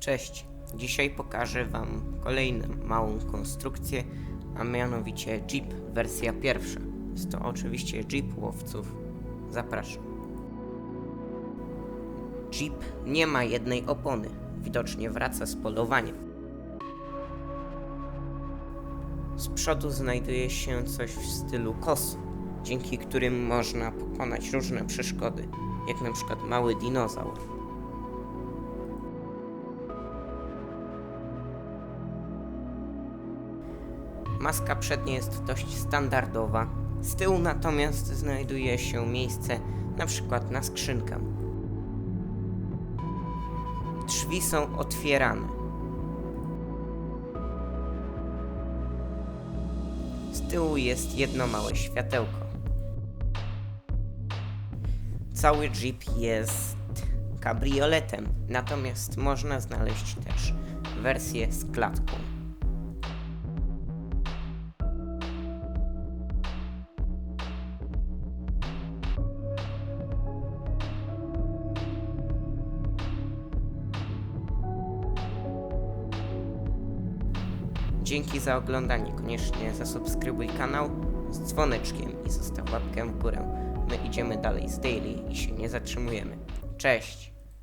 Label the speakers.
Speaker 1: Cześć, dzisiaj pokażę Wam kolejną małą konstrukcję, a mianowicie Jeep wersja pierwsza. Jest to oczywiście Jeep łowców. Zapraszam. Jeep nie ma jednej opony, widocznie wraca z polowania. Z przodu znajduje się coś w stylu kosu, dzięki którym można pokonać różne przeszkody, jak na przykład mały dinozaur. Maska przednia jest dość standardowa, z tyłu natomiast znajduje się miejsce na przykład na skrzynkę. Drzwi są otwierane. Z tyłu jest jedno małe światełko. Cały Jeep jest kabrioletem, natomiast można znaleźć też wersję z klatką. Dzięki za oglądanie. Koniecznie zasubskrybuj kanał z dzwoneczkiem i zostaw łapkę w górę. My idziemy dalej z daily i się nie zatrzymujemy. Cześć!